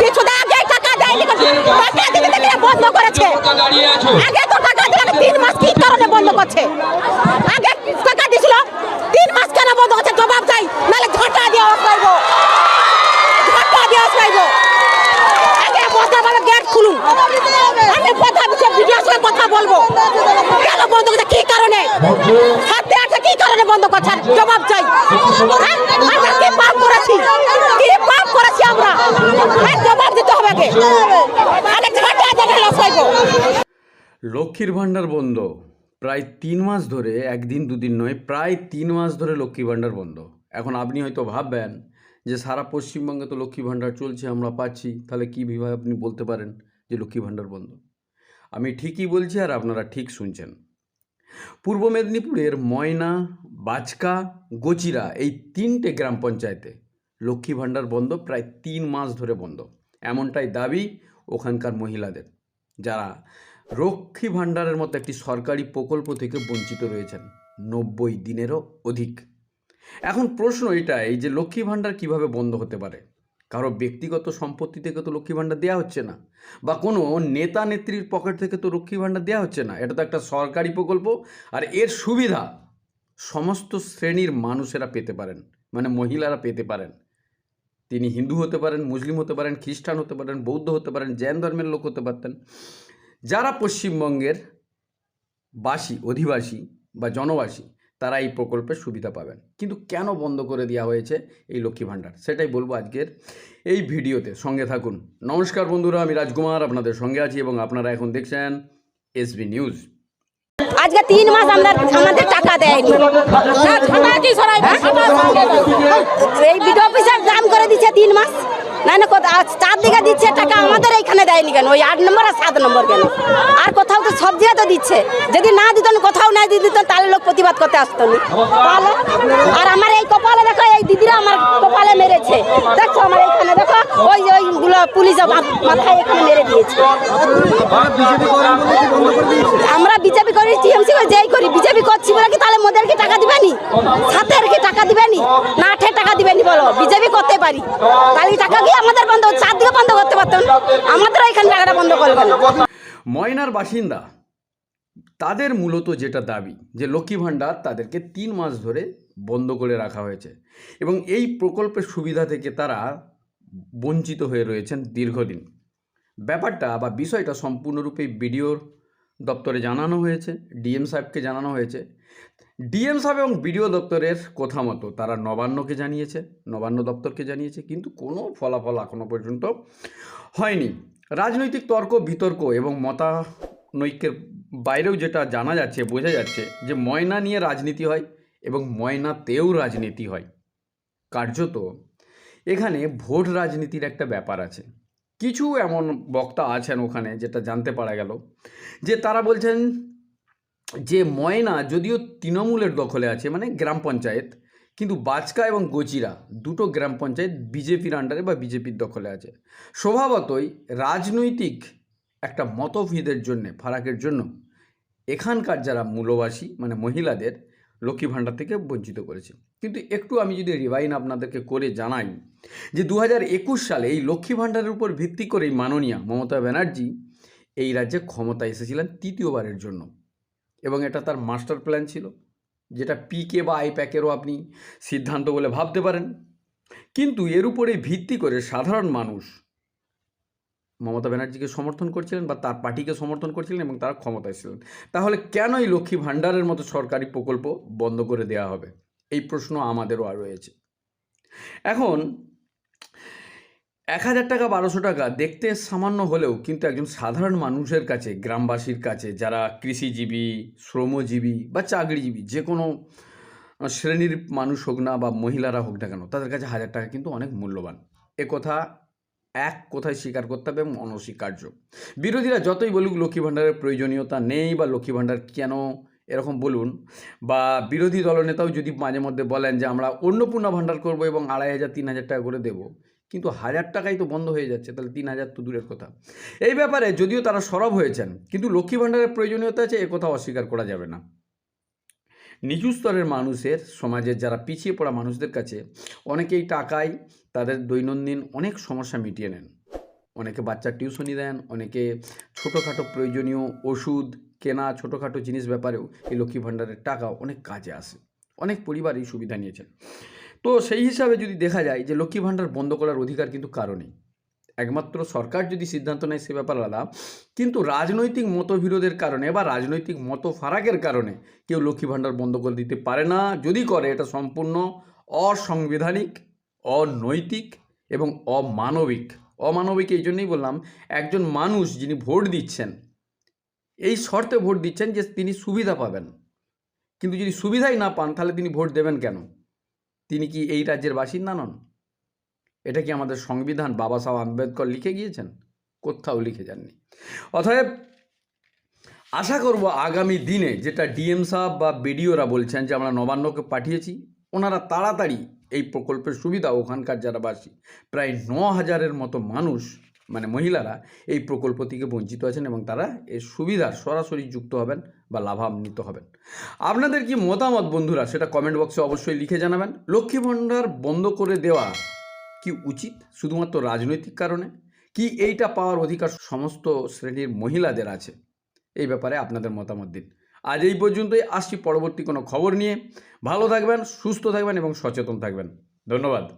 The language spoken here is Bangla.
কিছুদিন আগে টাকা দেয়নি টাকা দিতে দিতে বন্ধ করেছে। আগে তো টাকা দিলে তিন মাস কি কারণে বন্ধ করছে? আগে টাকা দিছিল তিন মাস কেন বন্ধ করছে? জবাব চাই। নাহলে ঝটা দিয়ে অফ ঝটা দিয়ে অফ আগে বস্তা ভাবে গেট খুলুন। আমি কথা ভিডিওর সঙ্গে কথা বলব। কেন বন্ধ করছে? কি কারণে? কি কারণে বন্ধ করছে জবাব চাই। হ্যাঁ? কি কি হ্যাঁ, লক্ষ্মীর ভাণ্ডার বন্ধ। প্রায় তিন মাস ধরে একদিন দুদিন নয় প্রায় তিন মাস ধরে লক্ষ্মী ভাণ্ডার বন্ধ। এখন আপনি হয়তো ভাববেন যে সারা পশ্চিমবঙ্গে তো লক্ষ্মী ভাণ্ডার চলছে আমরা পাচ্ছি। তাহলে কীভাবে আপনি বলতে পারেন যে লক্ষ্মী ভাণ্ডার বন্ধ? আমি ঠিকই বলছি আর আপনারা ঠিক শুনছেন। পূর্ব মেদিনীপুরের ময়না বাচকা গচিরা এই তিনটে গ্রাম পঞ্চায়েতে লক্ষ্মী ভাণ্ডার বন্ধ, প্রায় তিন মাস ধরে বন্ধ। এমনটাই দাবি ওখানকার মহিলাদের, যারা লক্ষ্মী ভাণ্ডারের মতো একটি সরকারি প্রকল্প থেকে বঞ্চিত রয়েছেন, নব্বই দিনেরও অধিক। এখন প্রশ্ন এটাই যে লক্ষ্মী ভাণ্ডার কীভাবে বন্ধ হতে পারে? কারও ব্যক্তিগত সম্পত্তি থেকে তো লক্ষ্মী ভাণ্ডার দেওয়া হচ্ছে না, বা কোনো নেতা নেত্রীর পকেট থেকে তো লক্ষ্মী ভাণ্ডার দেওয়া হচ্ছে না, এটা তো একটা সরকারি প্রকল্প, আর এর সুবিধা সমস্ত শ্রেণির মানুষেরা পেতে পারেন মানে মহিলারা পেতে পারেন। তিনি হিন্দু হতে পারেন, মুসলিম হতে পারেন, খ্রিস্টান হতে পারেন, বৌদ্ধ হতে পারেন, জৈন ধর্মের লোক হতে পারতেন। যারা পশ্চিমবঙ্গের বাসী, অধিবাসী বা জনবাসী তারা এই প্রকল্পের সুবিধা পাবেন। কিন্তু কেন বন্ধ করে দেওয়া হয়েছে এই লক্ষ্মী ভাণ্ডার? সেটাই বলব আজকের এই ভিডিওতে। সঙ্গে থাকুন। নমস্কার বন্ধুরা, আমি রাজকুমার আপনাদের সঙ্গে আছি এবং আপনারা এখন দেখছেন এসবি নিউজ। আজকে তিন মাস আমরা আমাদের টাকা দেয়নি? এই বিডিও অফিসার দাম করে দিচ্ছে তিন মাস। না না দিচ্ছে, টাকা আমাদের এইখানে দেয়নি কেন? ওই আট নম্বর আর সাত নম্বর কেন? আর কোথাও তো তো দিচ্ছে। যদি না কোথাও না তাহলে লোক প্রতিবাদ করতে আসতো না। আর আমার এই কপালে দেখো, এই দিদিরা আমার কপালে মেরেছে। দেখছ আমার এইখানে, দেখো, ওই পুলিশ মাথায় মেরে দিয়েছে। আমরা বিজেপি করি, টিএমসি যেই করি, বিজেপি করছি বলে কি তাহলে মোদেরকে টাকা দিবেনি? সাথের কি টাকা দিবেনি? না দিবেনি বলো? বিজেপি করতে পারি। তাহলে টাকা কি আমাদের বন্ধ চারদিকে বন্ধ করতে পারতাম আমাদের এখানে টাকাটা বন্ধ করবে ময়নার বাসিন্দা, তাদের মূলত যেটা দাবি, যে লক্ষ্মী ভাণ্ডার তাদেরকে তিন মাস ধরে বন্ধ করে রাখা হয়েছে এবং এই প্রকল্পের সুবিধা থেকে তারা বঞ্চিত হয়ে রয়েছেন দীর্ঘদিন। ব্যাপারটা বা বিষয়টা সম্পূর্ণরূপে বিডিওর দপ্তরে জানানো হয়েছে, ডিএম সাহেবকে জানানো হয়েছে। ডিএম সাহেব এবং বিডিও দপ্তরের কথা মতো তারা নবান্নকে জানিয়েছে, নবান্ন দপ্তরকে জানিয়েছে, কিন্তু কোনো ফলাফল এখনও পর্যন্ত হয়নি। রাজনৈতিক তর্ক, বিতর্ক এবং মতানৈক্যের বাইরেও যেটা জানা যাচ্ছে, বোঝা যাচ্ছে যে ময়না নিয়ে রাজনীতি হয় এবং ময়নাতেও রাজনীতি হয়। কার্যত এখানে ভোট রাজনীতির একটা ব্যাপার আছে। কিছু এমন বক্তা আছেন ওখানে যেটা জানতে পারা গেল, যে তারা বলছেন যে ময়না যদিও তৃণমূলের দখলে আছে মানে গ্রাম পঞ্চায়েত, কিন্তু বাচকা এবং গচিরা দুটো গ্রাম পঞ্চায়েত বিজেপির আন্ডারে বা বিজেপির দখলে আছে। স্বভাবতই রাজনৈতিক একটা মতভেদের জন্যে, ফারাকের জন্য, এখানকার যারা মূলবাসী মানে মহিলাদের লক্ষ্মী ভাণ্ডার থেকে বঞ্চিত করেছে। কিন্তু একটু আমি যদি রিভাইন আপনাদেরকে করে জানাই যে দু সালে এই লক্ষ্মী ভাণ্ডারের উপর ভিত্তি করেই মাননীয়া মমতা ব্যানার্জি এই রাজ্যে ক্ষমতায় এসেছিলেন তৃতীয়বারের জন্য। এবং এটা তার মাস্টার প্ল্যান ছিল, যেটা পিকে বা আইপ্যাকেরও আপনি সিদ্ধান্ত বলে ভাবতে পারেন। কিন্তু এর উপরে ভিত্তি করে সাধারণ মানুষ মমতা ব্যানার্জিকে সমর্থন করছিলেন বা তার পার্টিকে সমর্থন করছিলেন এবং তারা ক্ষমতায় ছিলেন। তাহলে কেন এই লক্ষ্মী ভাণ্ডারের মতো সরকারি প্রকল্প বন্ধ করে দেওয়া হবে? এই প্রশ্ন আমাদেরও আর রয়েছে। এখন, এক হাজার টাকা, বারোশো টাকা দেখতে সামান্য হলেও কিন্তু একজন সাধারণ মানুষের কাছে, গ্রামবাসীর কাছে, যারা কৃষিজীবী, শ্রমজীবী বা চাকরিজীবী, যে কোনো শ্রেণির মানুষ হোক না বা মহিলারা হোক না কেন, তাদের কাছে হাজার টাকা কিন্তু অনেক মূল্যবান। এ কথা এক কোথায় স্বীকার করতে হবে এবং অনস্বীকার্য। বিরোধীরা যতই বলুক, লক্ষ্মী ভাণ্ডারের প্রয়োজনীয়তা নেই বা লক্ষ্মী ভাণ্ডার কেন এরকম বলুন, বা বিরোধী দলনেতাও যদি মাঝে মধ্যে বলেন যে, আমরা অন্নপূর্ণা ভাণ্ডার করব এবং আড়াই হাজার, তিন হাজার টাকা করে দেবো। কিন্তু হাজার টাকাই তো বন্ধ হয়ে যাচ্ছে, তাহলে তিন হাজার তো দূরের কথা। এই ব্যাপারে যদিও তারা সরব হয়েছেন, কিন্তু লক্ষ্মী ভাণ্ডারের প্রয়োজনীয়তা আছে, এ কথা অস্বীকার করা যাবে না। নিচু স্তরের মানুষের সমাজের যারা পিছিয়ে পড়া মানুষদের কাছে অনেকেই টাকায় তাদের দৈনন্দিন অনেক সমস্যা মিটিয়ে নেন। অনেকে বাচ্চার টিউশনি দেন, অনেকে ছোটোখাটো প্রয়োজনীয় ওষুধ কেনা, ছোটোখাটো জিনিস ব্যাপারেও এই লক্ষ্মী ভাণ্ডারের টাকা অনেক কাজে আসে। অনেক পরিবার এই সুবিধা নিয়েছেন। তো সেই হিসাবে যদি দেখা যায় যে লক্ষ্মী ভাণ্ডার বন্ধ করার অধিকার কিন্তু কারণেই একমাত্র সরকার যদি সিদ্ধান্ত নেয় সে ব্যাপার আলাদা। কিন্তু রাজনৈতিক মতবিরোধের কারণে বা রাজনৈতিক মত ফারাকের কারণে কেউ লক্ষ্মী ভাণ্ডার বন্ধ করে দিতে পারে না। যদি করে, এটা সম্পূর্ণ অসাংবিধানিক, অনৈতিক এবং অমানবিক। অমানবিক এই জন্যই বললাম, একজন মানুষ যিনি ভোট দিচ্ছেন, এই শর্তে ভোট দিচ্ছেন যে তিনি সুবিধা পাবেন। কিন্তু যদি সুবিধাই না পান, তাহলে তিনি ভোট দেবেন কেন? তিনি কি এই রাজ্যের বাসিন্দা নন? এটা কি আমাদের সংবিধান বাবা সাহেব আম্বেদকর লিখে গিয়েছেন? কোথাও লিখে যাননি। অতএব আশা করব আগামী দিনে যেটা ডিএম সাহেব বা বিডিওরা বলছেন যে আমরা নবান্নকে পাঠিয়েছি, ওনারা তাড়াতাড়ি এই প্রকল্পের সুবিধা, ওখানকার যারা বাসী, প্রায় ন হাজারের মতো মানুষ মানে মহিলারা এই প্রকল্প থেকে বঞ্চিত আছেন এবং তারা এর সুবিধার সরাসরি যুক্ত হবেন বা লাভান্বিত হবেন। আপনাদের কি মতামত বন্ধুরা? সেটা কমেন্ট বক্সে অবশ্যই লিখে জানাবেন। লক্ষ্মী ভাণ্ডার বন্ধ করে দেওয়া কি উচিত? শুধুমাত্র রাজনৈতিক কারণে? কি এইটা পাওয়ার অধিকার সমস্ত শ্রেণির মহিলাদের আছে? এই ব্যাপারে আপনাদের মতামত দিন। আজ এই পর্যন্তই। আসছি পরবর্তী কোনো খবর নিয়ে। ভালো থাকবেন, সুস্থ থাকবেন এবং সচেতন থাকবেন। ধন্যবাদ।